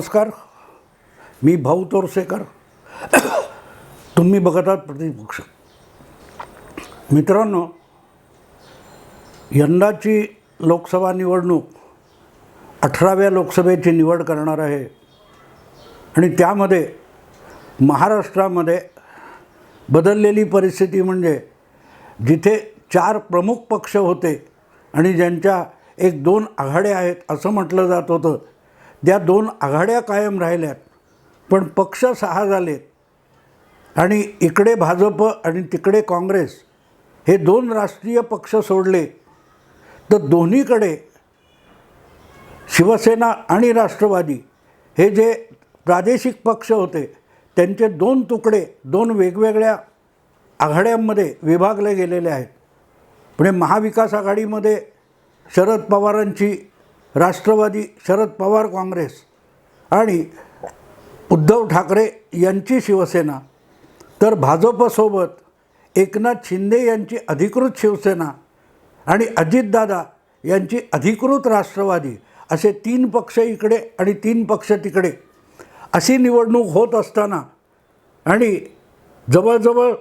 नमस्कार. मी भाऊ तोरसेकर. तुम्ही बघत आहात प्रतिपक्ष मित्रांनो यंदाची लोकसभा निवडणूक अठराव्या लोकसभेची निवड करणार आहे. आणि त्यामध्ये महाराष्ट्रामध्ये बदललेली परिस्थिती म्हणजे जिथे चार प्रमुख पक्ष होते आणि ज्यांच्या एक दोन आघाड्या आहेत असं म्हटलं जात होतं त्या दोन आघाड्या कायम राहिल्यात. पण पक्ष सहा झालेत. आणि इकडे भाजप आणि तिकडे काँग्रेस हे दोन राष्ट्रीय पक्ष सोडले. तर दोन्हीकडे शिवसेना आणि राष्ट्रवादी हे जे प्रादेशिक पक्ष होते त्यांचे दोन तुकडे दोन वेगवेगळ्या आघाड्यांमध्ये विभागले गेलेले आहेत. म्हणजे महाविकास आघाडीमध्ये शरद पवारांची राष्ट्रवादी शरद पवार काँग्रेस आणि उद्धव ठाकरे यांची शिवसेना तर भाजपसोबत एकनाथ शिंदे यांची अधिकृत शिवसेना आणि अजितदादा यांची अधिकृत राष्ट्रवादी असे तीन पक्ष इकडे आणि तीन पक्ष तिकडे अशी निवडणूक होत असताना आणि जवळजवळ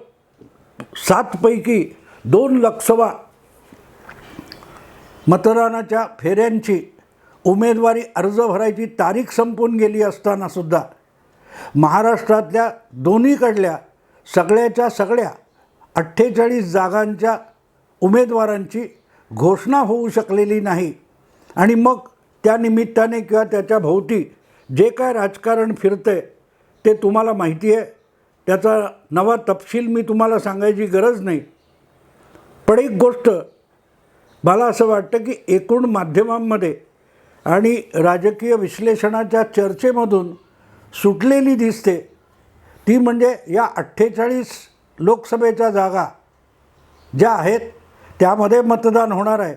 सातपैकी दोन लोकसभा मतदानाच्या फेऱ्यांची उमेदवारी अर्ज भरायची तारीख संपून गेली असतानासुद्धा महाराष्ट्रातल्या दोन्हीकडल्या सगळ्याच्या सगळ्या अठ्ठेचाळीस जागांच्या उमेदवारांची घोषणा होऊ शकलेली नाही. आणि मग त्या निमित्ताने किंवा त्याच्या भोवती जे काय राजकारण फिरतंय ते तुम्हाला माहिती आहे. त्याचा नवा तपशील मी तुम्हाला सांगायची गरज नाही. पण एक गोष्ट मला असं वाटतं की एकूण माध्यमांमध्ये आणि राजकीय विश्लेषणाच्या चर्चेमधून सुटलेली दिसते. ती म्हणजे या अठ्ठेचाळीस लोकसभेच्या जागा ज्या आहेत त्यामध्ये मतदान होणार आहे.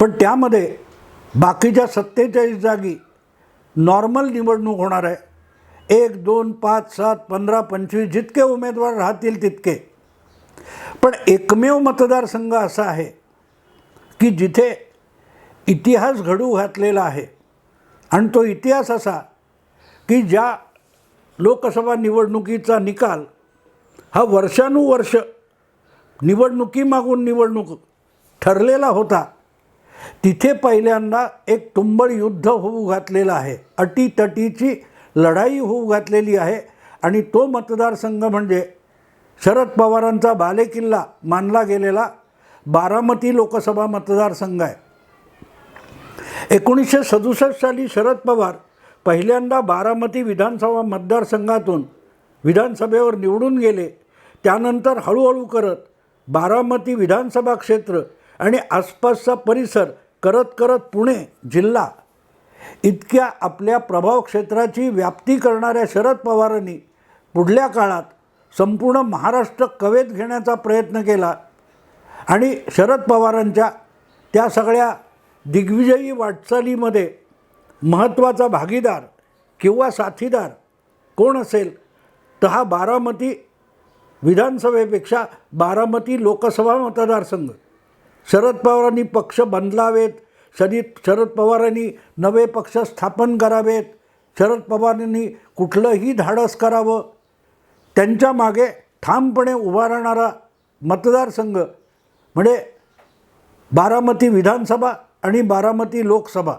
पण त्यामध्ये बाकीच्या सत्तेचाळीस जागी नॉर्मल निवडणूक होणार आहे. एक दोन पाच सात पंधरा पंचवीस जितके उमेदवार राहतील तितके. पण एकमेव मतदारसंघ असा आहे की जिथे इतिहास घडू घातलेला आहे. आणि तो इतिहास असा की ज्या लोकसभा निवडणुकीचा निकाल हा वर्षानुवर्ष निवडणुकीमागून निवडणूक ठरलेला होता तिथे पहिल्यांदा एक तुंबळ युद्ध होऊ घातलेलं आहे. अटीतटीची लढाई होऊ घातलेली आहे आणि तो मतदारसंघ म्हणजे शरद पवारांचा बालेकिल्ला मानला गेलेला बारामती लोकसभा मतदारसंघ आहे. एकोणीसशे सदुसष्ट साली शरद पवार पहिल्यांदा बारामती विधानसभा मतदारसंघातून विधानसभेवर निवडून गेले. त्यानंतर हळूहळू करत बारामती विधानसभा क्षेत्र आणि आसपासचा परिसर करत करत पुणे जिल्हा. इतक्या आपल्या प्रभाव क्षेत्राची व्याप्ती करणाऱ्या शरद पवारांनी पुढल्या काळात संपूर्ण महाराष्ट्र कवेत घेण्याचा प्रयत्न केला. आणि शरद पवारांच्या त्या सगळ्या दिग्विजयी वाटचालीमध्ये महत्त्वाचा भागीदार किंवा साथीदार कोण असेल? तर हा बारामती विधानसभेपेक्षा बारामती लोकसभा मतदारसंघ. शरद पवारांनी पक्ष बदलावेत. शरी शरद पवारांनी नवे पक्ष स्थापन करावेत. शरद पवारांनी कुठलंही धाडस करावं. त्यांच्या मागे ठामपणे उभा राहणारा मतदारसंघ म्हणजे बारामती विधानसभा आणि बारामती लोकसभा.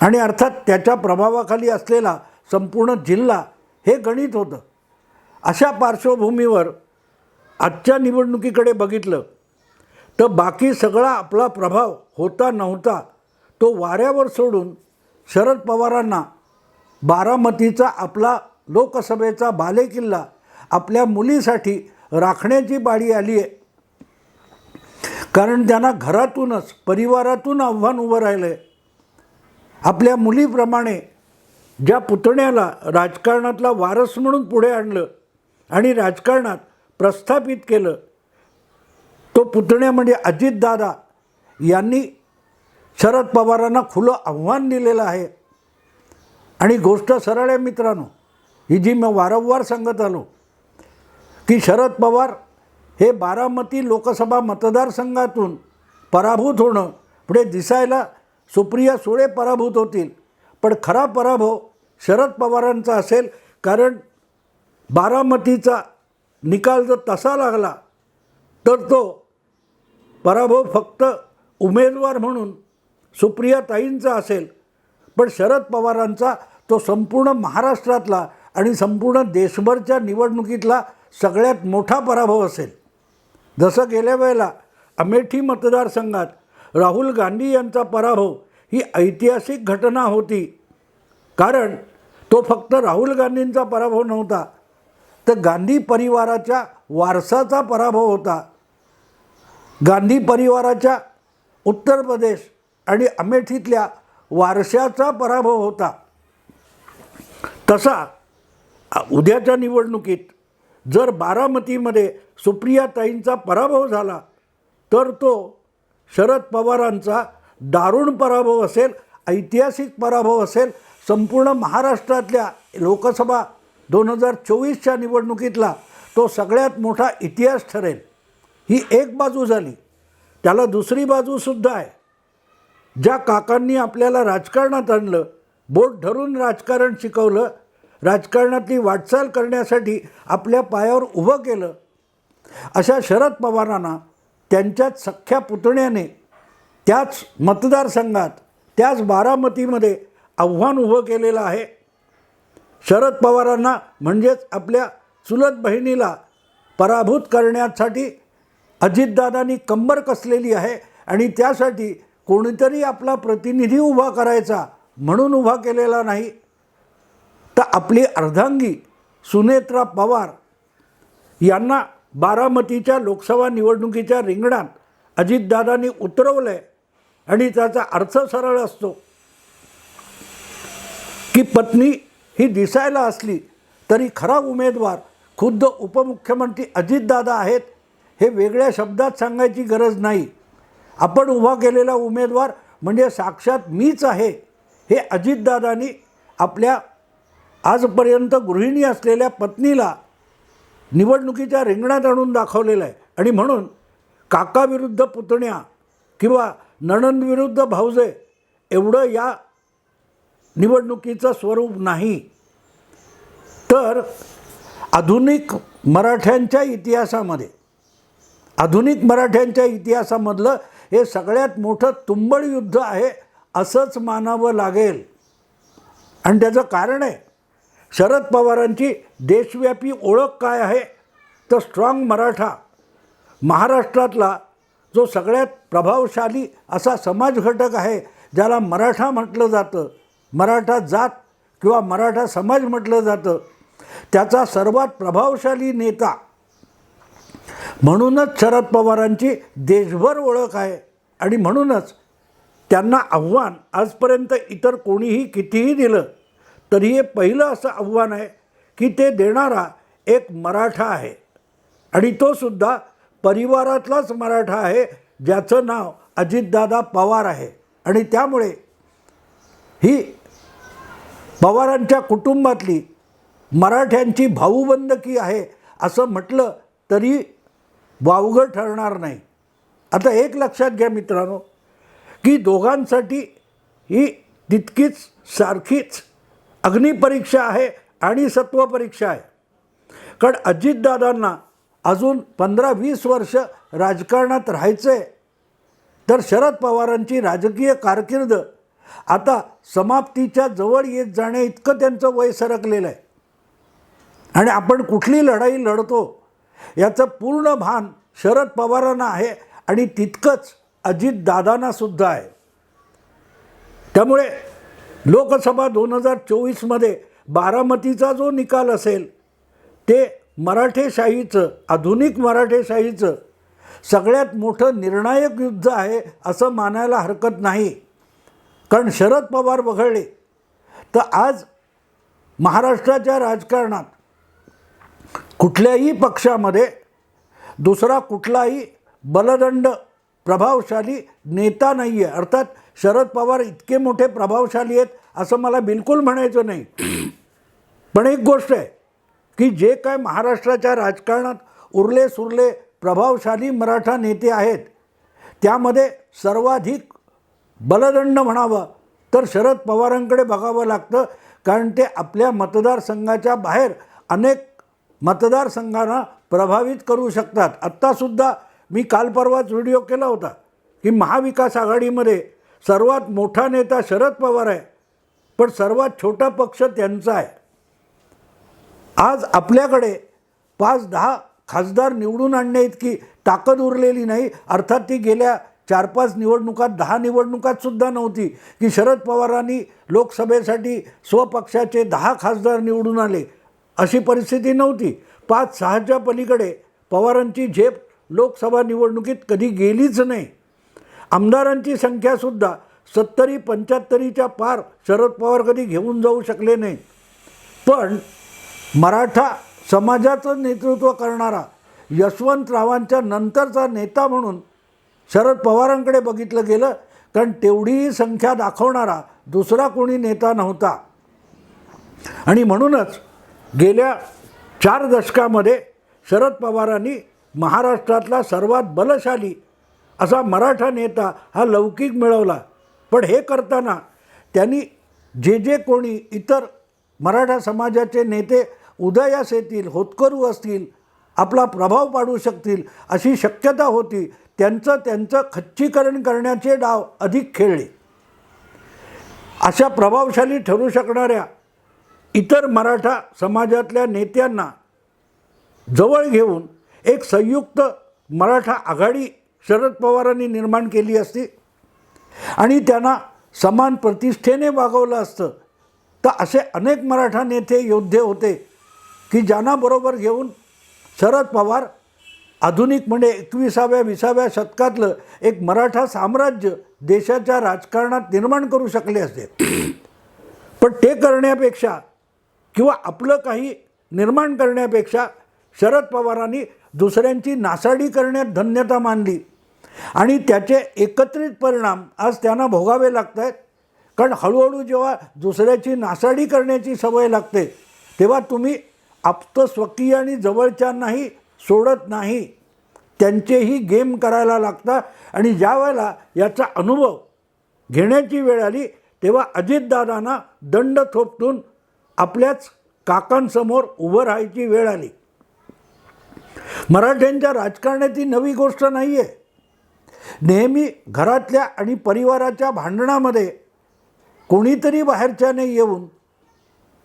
आणि अर्थात त्याच्या प्रभावाखाली असलेला संपूर्ण जिल्हा हे गणित होतं. अशा पार्श्वभूमीवर आजच्या निवडणुकीकडे बघितलं तर बाकी सगळा आपला प्रभाव होता नव्हता तो वाऱ्यावर सोडून शरद पवारांना बारामतीचा आपला लोकसभेचा बालेकिल्ला आपल्या मुलीसाठी राखण्याची बाळी आली आहे कारण त्यांना घरातूनच परिवारातून आव्हान उभं राहिलं आहे आपल्या मुलीप्रमाणे ज्या पुतण्याला राजकारणातला वारस म्हणून पुढे आणलं आणि राजकारणात प्रस्थापित केलं तो पुतण्या म्हणजे अजितदादा यांनी शरद पवारांना खुलं आव्हान दिलेलं आहे. आणि गोष्ट सरळ आहे मित्रांनो ही जी मी वारंवार सांगत आलो की शरद पवार हे बारामती लोकसभा मतदारसंघातून पराभूत होणं पुढे दिसायला सुप्रिया सुळे पराभूत होतील. पण खरा पराभव शरद पवारांचा असेल कारण बारामतीचा निकाल जर तसा लागला तर तो पराभव फक्त उमेदवार म्हणून सुप्रिया ताईंचा असेल. पण शरद पवारांचा तो संपूर्ण महाराष्ट्रातला आणि संपूर्ण देशभरच्या निवडणुकीतला सगळ्यात मोठा पराभव असेल. जसं गेल्या वेळेला अमेठी मतदारसंघात राहुल गांधी यांचा पराभव ही ऐतिहासिक घटना होती. कारण तो फक्त राहुल गांधींचा पराभव नव्हता तर गांधी परिवाराच्या वारसाचा पराभव होता. गांधी परिवाराच्या उत्तर प्रदेश आणि अमेठीतल्या वारशाचा पराभव होता. तसा उद्याच्या निवडणुकीत जर बारामतीमध्ये सुप्रियाताईंचा पराभव झाला तर तो शरद पवारांचा दारुण पराभव असेल ऐतिहासिक पराभव असेल संपूर्ण महाराष्ट्रातल्या लोकसभा दोन हजार चोवीसच्या निवडणुकीतला तो सगळ्यात मोठा इतिहास ठरेल. ही एक बाजू झाली. त्याला दुसरी बाजूसुद्धा आहे. ज्या काकांनी आपल्याला राजकारणात आणलं बोट धरून राजकारण शिकवलं राजकारणातली वाटचाल करण्यासाठी आपल्या पायावर उभं केलं अशा शरद पवारांना त्यांच्याच सख्ख्या पुतण्याने त्याच मतदारसंघात त्याच बारामतीमध्ये आव्हान उभं केलेलं आहे. शरद पवारांना म्हणजेच आपल्या चुलत बहिणीला पराभूत करण्यासाठी अजितदादांनी कंबर कसलेली आहे आणि त्यासाठी कोणीतरी आपला प्रतिनिधी उभा करायचा म्हणून उभा केलेला नाही. तर आपली अर्धांगी सुनेत्रा पवार यांना बारामतीच्या लोकसभा निवडणुकीच्या रिंगणात अजितदादांनी उतरवलं आहे आणि त्याचा अर्थ सरळ असतो की पत्नी ही दिसायला असली तरी खरा उमेदवार खुद्द उपमुख्यमंत्री अजितदादा आहेत हे वेगळ्या शब्दात सांगायची गरज नाही. आपण उभा केलेला उमेदवार म्हणजे साक्षात मीच आहे हे अजितदादांनी आपल्या आजपर्यंत गृहिणी असलेल्या पत्नीला निवडणुकीच्या रिंगणात आणून दाखवलेलं आहे. आणि म्हणून काकाविरुद्ध पुतण्या किंवा नणंदविरुद्ध भाऊजे एवढं या निवडणुकीचं स्वरूप नाही. तर आधुनिक मराठ्यांच्या इतिहासामध्ये आधुनिक मराठ्यांच्या इतिहासामधलं हे सगळ्यात मोठं तुंबळ युद्ध आहे असंच मानावं लागेल. आणि त्याचं कारण आहे शरद पवारांची देशव्यापी ओळख काय आहे? तर स्ट्रॉंग मराठा. महाराष्ट्रातला जो सगळ्यात प्रभावशाली असा समाज घटक आहे ज्याला मराठा म्हटलं जातं मराठा जात किंवा मराठा समाज म्हटलं जातं त्याचा सर्वात प्रभावशाली नेता. म्हणूनच शरद पवारांची देशभर ओळख आहे आणि म्हणूनच त्यांना आव्हान आजपर्यंत इतर कोणीही कितीही दिलं तरी हे पहिलं असं आव्हान आहे की ते देणारा एक मराठा आहे. आणि तो सुद्धा परिवारातलाच मराठा आहे ज्याचं नाव अजितदादा पवार आहे. आणि त्यामुळे ही पवारांच्या कुटुंबातली मराठ्यांची भाऊबंदकी आहे असं म्हटलं तरी वावगं ठरणार नाही. आता एक लक्षात घ्या मित्रांनो की दोघांसाठी ही तितकीच सारखीच अग्निपरीक्षा आहे आणि सत्वपरीक्षा आहे. कारण अजितदादांना अजून पंधरा वीस वर्ष राजकारणात राहायचं आहे तर शरद पवारांची राजकीय कारकीर्द आता समाप्तीच्या जवळ येत जाण्या इतकं त्यांचं वय सरकलेलं आहे. आणि आपण कुठली लढाई लढतो याचं पूर्ण भान शरद पवारांना आहे आणि तितकंच अजितदादांनासुद्धा आहे. त्यामुळे लोकसभा दोन हजार चोवीसमध्ये बारामतीचा जो निकाल असेल ते मराठेशाहीचं आधुनिक मराठेशाहीचं सगळ्यात मोठं निर्णायक युद्ध आहे असं मानायला हरकत नाही. कारण शरद पवार वगळले तर आज महाराष्ट्राच्या राजकारणात कुठल्याही पक्षामध्ये दुसरा कुठलाही बलदंड प्रभावशाली नेता नाही आहे अर्थात शरद पवार इतके मोठे प्रभावशाली आहेत असं मला बिलकुल म्हणायचं नाही. पण एक गोष्ट आहे की जे काय महाराष्ट्राच्या राजकारणात उरले सुरले प्रभावशाली मराठा नेते आहेत त्यामध्ये सर्वाधिक बलदंड म्हणावं तर शरद पवारांकडे बघावं लागतं कारण ते आपल्या मतदारसंघाच्या बाहेर अनेक मतदारसंघांना प्रभावित करू शकतात. आत्तासुद्धा मी काल परवाच व्हिडिओ केला होता की महाविकास आघाडीमध्ये सर्वात मोठा नेता शरद पवार आहे पण सर्वात छोटा पक्ष त्यांचा आहे. आज आपल्याकडे पाच दहा खासदार निवडून आणण्या इतकी ताकद उरलेली नाही. अर्थात ती गेल्या चार पाच निवडणुकात दहा निवडणुकात सुद्धा नव्हती की शरद पवारांनी लोकसभेसाठी स्वपक्षाचे दहा खासदार निवडून आले अशी परिस्थिती नव्हती. पाच सहाच्या पलीकडे पवारांची झेप लोकसभा निवडणुकीत कधी गेलीच नाही. आमदारांची संख्यासुद्धा सत्तरी पंच्याहत्तरीच्या पार शरद पवार कधी घेऊन जाऊ शकले नाही. पण मराठा समाजाचं नेतृत्व करणारा यशवंतरावांच्या नंतरचा नेता म्हणून शरद पवारांकडे बघितलं गेलं कारण तेवढीही संख्या दाखवणारा दुसरा कोणी नेता नव्हता. आणि म्हणूनच गेल्या चार दशकामध्ये शरद पवारांनी महाराष्ट्रातला सर्वात बलशाली असा मराठा नेता हा लौकिक मिळवला. पण हे करताना त्यांनी जे जे कोणी इतर मराठा समाजाचे नेते उदयास येतील होतकरू असतील आपला प्रभाव पाडू शकतील अशी शक्यता होती त्यांचं त्यांचं खच्चीकरण करण्याचे डाव अधिक खेळले. अशा प्रभावशाली ठरू शकणाऱ्या इतर मराठा समाजातल्या नेत्यांना जवळ घेऊन एक संयुक्त मराठा आघाडी शरद पवारांनी निर्माण केली असती. आणि त्यांना समान प्रतिष्ठेने वागवलं असतं. तर असे अनेक मराठा नेते योद्धे होते की ज्यांना बरोबर घेऊन शरद पवार आधुनिक म्हणजे एकविसाव्या विसाव्या शतकातलं एक मराठा साम्राज्य देशाच्या राजकारणात निर्माण करू शकले असते. पण ते करण्यापेक्षा किंवा आपलं काही निर्माण करण्यापेक्षा शरद पवारांनी दुसऱ्यांची नासाडी करण्यात धन्यता मानली. आणि त्याचे एकत्रित परिणाम आज त्यांना भोगावे लागत आहेत कारण हळूहळू जेव्हा दुसऱ्याची नासाडी करण्याची सवय लागते तेव्हा तुम्ही आप्त स्वकीय आणि जवळच्यांनाही सोडत नाही. त्यांचेही गेम करायला लागतात आणि ज्या वेळेला याचा अनुभव घेण्याची वेळ आली तेव्हा अजितदादांना दंड थोपटून आपल्याच काकांसमोर उभं राहायची वेळ आली. मराठ्यांच्या राजकारणात ही नवी गोष्ट नाही आहे नेहमी घरातल्या आणि परिवाराच्या भांडणामध्ये कोणीतरी बाहेरच्याने येऊन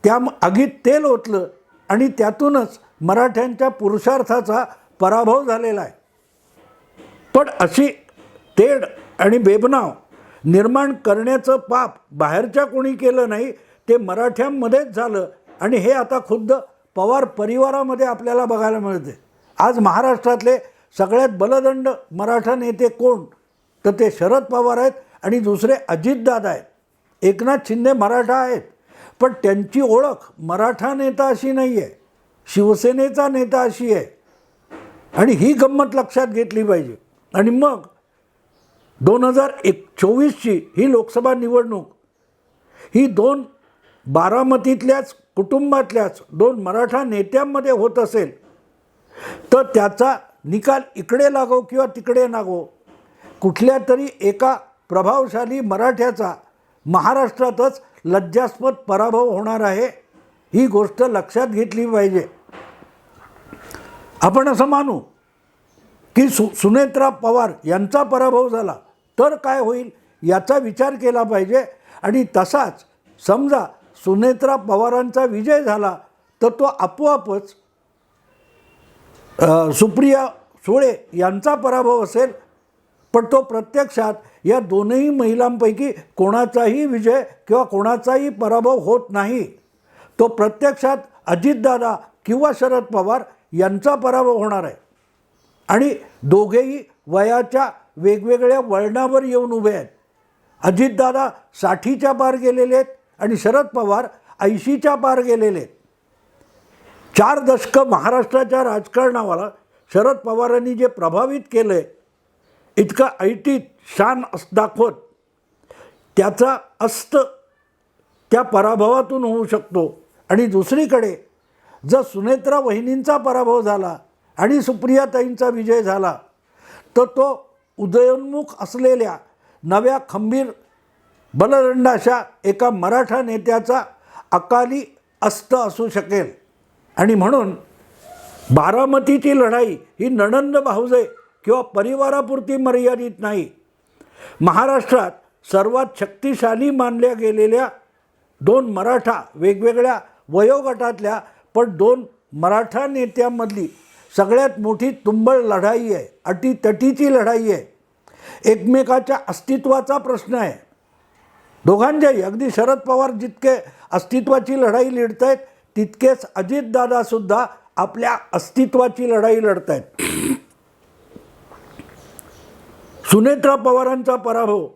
त्या आगीत तेल ओतलं आणि त्यातूनच मराठ्यांच्या पुरुषार्थाचा पराभव झालेला आहे. पण अशी तेढ आणि बेबनाव निर्माण करण्याचं पाप बाहेरच्या कोणी केलं नाही ते मराठ्यांमध्येच झालं आणि हे आता खुद्द पवार परिवारामध्ये आपल्याला बघायला मिळते. आज महाराष्ट्रातले सगळ्यात बलदंड मराठा नेते कोण? तर ते शरद पवार आहेत आणि दुसरे अजितदादा आहेत. एकनाथ शिंदे मराठा आहेत. पण त्यांची ओळख मराठा नेता अशी नाही आहे शिवसेनेचा नेता अशी आहे. आणि ही गंमत लक्षात घेतली पाहिजे. आणि मग दोन हजार एक चोवीसची ही लोकसभा निवडणूक ही दोन बारामतीतल्याच कुटुंबातल्याच दोन मराठा नेत्यांमध्ये होत असेल तर त्याचा निकाल इकडे लागो किंवा तिकडे लागो कुठल्या तरी एका प्रभावशाली मराठ्याचा महाराष्ट्रातच लज्जास्पद पराभव होणार आहे ही गोष्ट लक्षात घेतली पाहिजे. आपण असं मानू की सु सुनेत्रा पवार यांचा पराभव झाला तर काय होईल याचा विचार केला पाहिजे. आणि तसाच समजा सुनेत्रा पवारांचा विजय झाला तर तो आपोआपच सुप्रिया सुळे यांचा पराभव असेल पण तो प्रत्यक्षात या दोनही महिलांपैकी कोणाचाही विजय किंवा कोणाचाही पराभव होत नाही. तो प्रत्यक्षात अजितदादा किंवा शरद पवार यांचा पराभव होणार आहे. आणि दोघेही वयाच्या वेगवेगळ्या वळणावर येऊन उभे आहेत. अजितदादा साठीच्या पार गेलेले आहेत आणि शरद पवार ऐंशीच्या पार गेलेले आहेत. चार दशकं महाराष्ट्राच्या राजकारणावाला शरद पवारांनी जे प्रभावित केलं आहे इतकं ऐटीत शान अस दाखवत त्याचा अस्त त्या पराभवातून होऊ शकतो. आणि दुसरीकडे जर सुनेत्रा वहिनींचा पराभव झाला आणि सुप्रियाताईंचा विजय झाला तर तो उदयोन्मुख असलेल्या नव्या खंबीर बलरंडाशा एका मराठा नेत्याचा अकाली अस्त असू शकेल. आणि म्हणून बारामतीची लढाई ही नणंद भाऊजे किंवा परिवारापुरती मर्यादित नाही. महाराष्ट्रात सर्वात शक्तिशाली मानल्या गेलेल्या दोन मराठा वेगवेगळ्या वयोगटातल्या पण दोन मराठा नेत्यांमधली सगळ्यात मोठी तुंबळ लढाई आहे अटीतटीची लढाई आहे. एकमेकाच्या अस्तित्वाचा प्रश्न आहे. दोघांच्याही अगदी शरद पवार जितके अस्तित्वाची लढाई लढत आहेत तितकेच अजितदादासुद्धा आपल्या अस्तित्वाची लढाई लढत आहेत सुनेत्रा पवारांचा पराभव.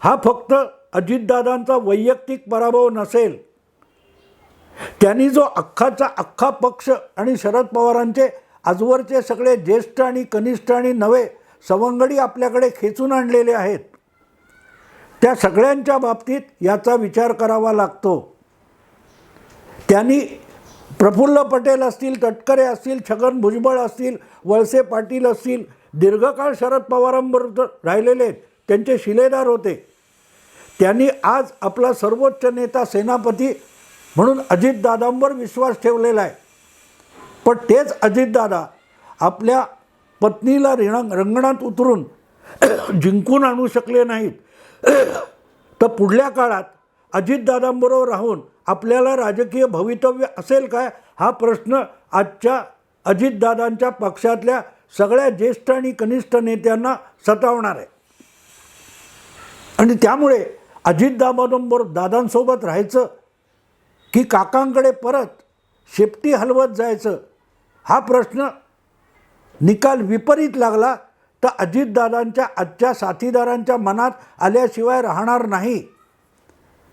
हा फक्त अजितदादांचा वैयक्तिक पराभव नसेल. त्यांनी जो अख्खाचा अख्खा पक्ष आणि शरद पवारांचे आजवरचे सगळे ज्येष्ठ आणि कनिष्ठ आणि नवे सवंगडी आपल्याकडे खेचून आणलेले आहेत. त्या सगळ्यांच्या बाबतीत याचा विचार करावा लागतो. त्यांनी प्रफुल्ल पटेल असतील तटकरे असतील छगन भुजबळ असतील वळसे पाटील असतील दीर्घकाळ शरद पवारांबरोबर राहिलेले आहेत. त्यांचे शिलेदार होते. त्यांनी आज आपला सर्वोच्च नेता सेनापती म्हणून अजितदादांवर विश्वास ठेवलेला आहे. पण तेच अजितदादा आपल्या पत्नीला रिंग रंगणात उतरून जिंकून आणू शकले नाहीत. तर पुढल्या काळात अजितदादांबरोबर राहून आपल्याला राजकीय भवितव्य असेल काय? हा प्रश्न आजच्या अजितदादांच्या पक्षातल्या सगळ्या ज्येष्ठ आणि कनिष्ठ नेत्यांना सतावणार आहे. आणि त्यामुळे अजितदादांबरोबर दादांसोबत राहायचं की काकांकडे परत शेपटी हलवत जायचं हा प्रश्न निकाल विपरीत लागला तर अजितदादांच्या आजच्या साथीदारांच्या मनात आल्याशिवाय राहणार नाही.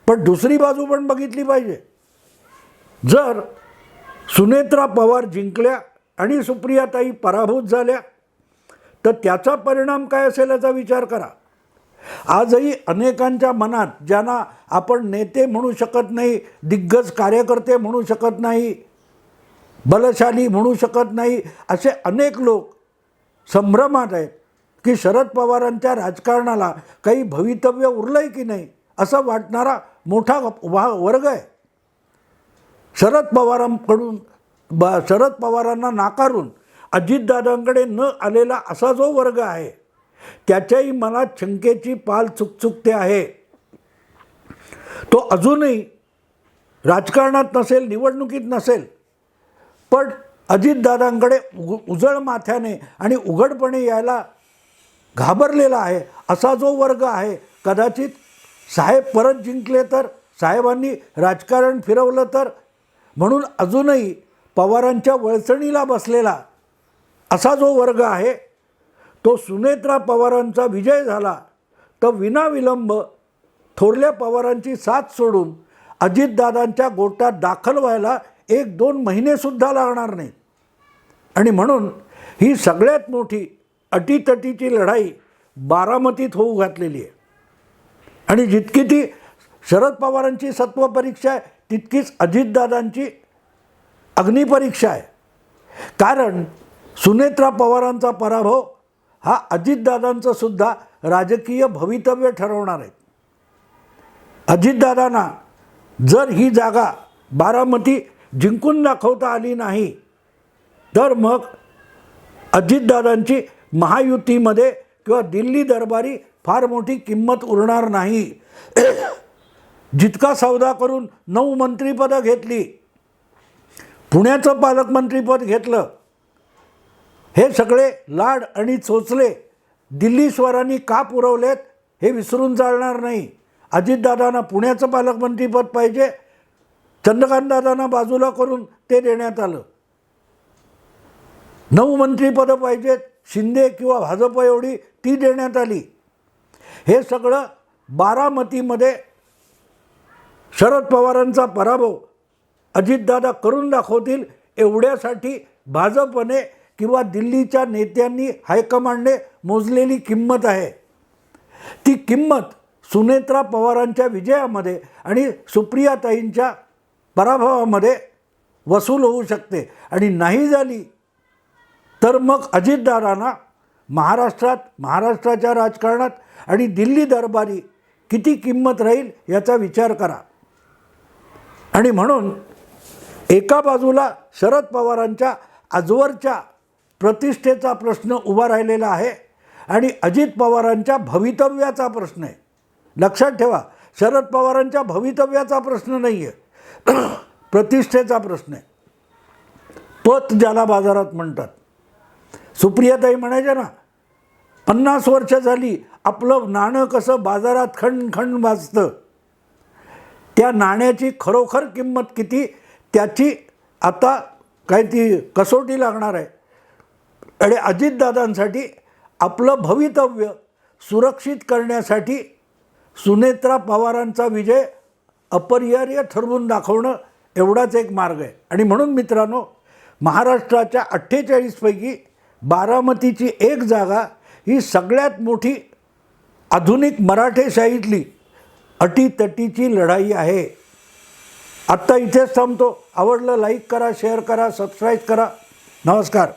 पण दुसरी बाजू पण बघितली पाहिजे. जर सुनेत्रा पवार जिंकल्या आणि सुप्रियाताई पराभूत झाल्या तर त्याचा परिणाम काय असेल याचा विचार करा. आजही अनेकांच्या मनात ज्यांना आपण नेते म्हणू शकत नाही दिग्गज कार्यकर्ते म्हणू शकत नाही बलशाली म्हणू शकत नाही असे अनेक लोक संभ्रमात आहेत की शरद पवारांच्या राजकारणाला काही भवितव्य उरलं आहे की नाही असं वाटणारा मोठा वा वर्ग आहे. शरद पवारांकडून ब शरद पवारांना नाकारून अजितदादांकडे न आलेला असा जो वर्ग आहे त्याच्याही मनात शंकेची पाल चुकचुकते आहे. तो अजूनही राजकारणात नसेल निवडणुकीत नसेल पण अजितदादांकडे उ उजळ माथ्याने आणि उघडपणे यायला घाबरलेला आहे असा जो वर्ग आहे कदाचित साहेब परत जिंकले तर साहेबांनी राजकारण फिरवलं तर म्हणून अजूनही पवारांच्या वळचणीला बसलेला असा जो वर्ग आहे तो सुनेत्रा पवारांचा विजय झाला तर विनाविलंब थोरल्या पवारांची साथ सोडून अजितदादांच्या गोटात दाखल व्हायला एक दोन महिनेसुद्धा लागणार नाही. आणि म्हणून ही सगळ्यात मोठी अटीतटीची लढाई बारामतीत होऊ घातलेली आहे. आणि जितकी ती शरद पवारांची सत्वपरीक्षा आहे तितकीच अजितदादांची अग्निपरीक्षा आहे. कारण सुनेत्रा पवारांचा पराभव हा अजितदादांचं सुद्धा राजकीय भवितव्य ठरवणार आहे. अजितदादांना जर ही जागा बारामती जिंकून दाखवता आली नाही तर मग अजितदादांची महायुतीमध्ये किंवा दिल्ली दरबारी फार मोठी किंमत उरणार नाही. जितका सौदा करून नऊ मंत्रीपदं घेतली पुण्याचं पालकमंत्रीपद घेतलं हे सगळे लाड आणि चोचले दिल्लीश्वरांनी का पुरवलेत हे विसरून चालणार नाही. अजितदादांना पुण्याचं पालकमंत्रीपद पाहिजे चंद्रकांतदादांना बाजूला करून ते देण्यात आलं. नऊ मंत्रीपदं पाहिजेत शिंदे किंवा भाजप एवढी ती देण्यात आली. हे सगळं बारामतीमध्ये शरद पवारांचा पराभव अजितदादा करून दाखवतील एवढ्यासाठी भाजपने किंवा दिल्लीच्या नेत्यांनी हायकमांडने मोजलेली किंमत आहे. ती किंमत सुनेत्रा पवारांच्या विजयामध्ये आणि सुप्रियाताईंच्या पराभवामध्ये वसूल होऊ शकते. आणि नाही झाली तर मग अजितदारांना महाराष्ट्रात महाराष्ट्राच्या राजकारणात आणि दिल्ली दरबारी किती किंमत राहील याचा विचार करा. आणि म्हणून एका बाजूला शरद पवारांच्या आजवरच्या प्रतिष्ठेचा प्रश्न उभा राहिलेला आहे आणि अजित पवारांच्या भवितव्याचा प्रश्न आहे. लक्षात ठेवा शरद पवारांच्या भवितव्याचा प्रश्न नाही आहे प्रतिष्ठेचा प्रश्न आहे. पत ज्याला बाजारात म्हणतात. सुप्रियाताई म्हणायच्या ना पन्नास वर्ष झाली आपलं नाणं कसं बाजारात खंड खंड वाजतं त्या नाण्याची खरोखर किंमत किती? त्याची आता काय ती कसोटी लागणार आहे. आणि अजितदादांसाठी आपलं भवितव्य सुरक्षित करण्यासाठी सुनेत्रा पवारांचा विजय अपरिहार्य ठरवून दाखवणं एवढाच एक मार्ग आहे. आणि म्हणून मित्रांनो महाराष्ट्राच्या अठ्ठेचाळीसपैकी बारामतीची एक जागा ही सगळ्यात मोठी आधुनिक मराठेशाहीतली अटीतटीची लढाई आहे. आत्ता इथेच थांबतो. आवडलं लाईक करा शेअर करा सबस्क्राईब करा. नमस्कार.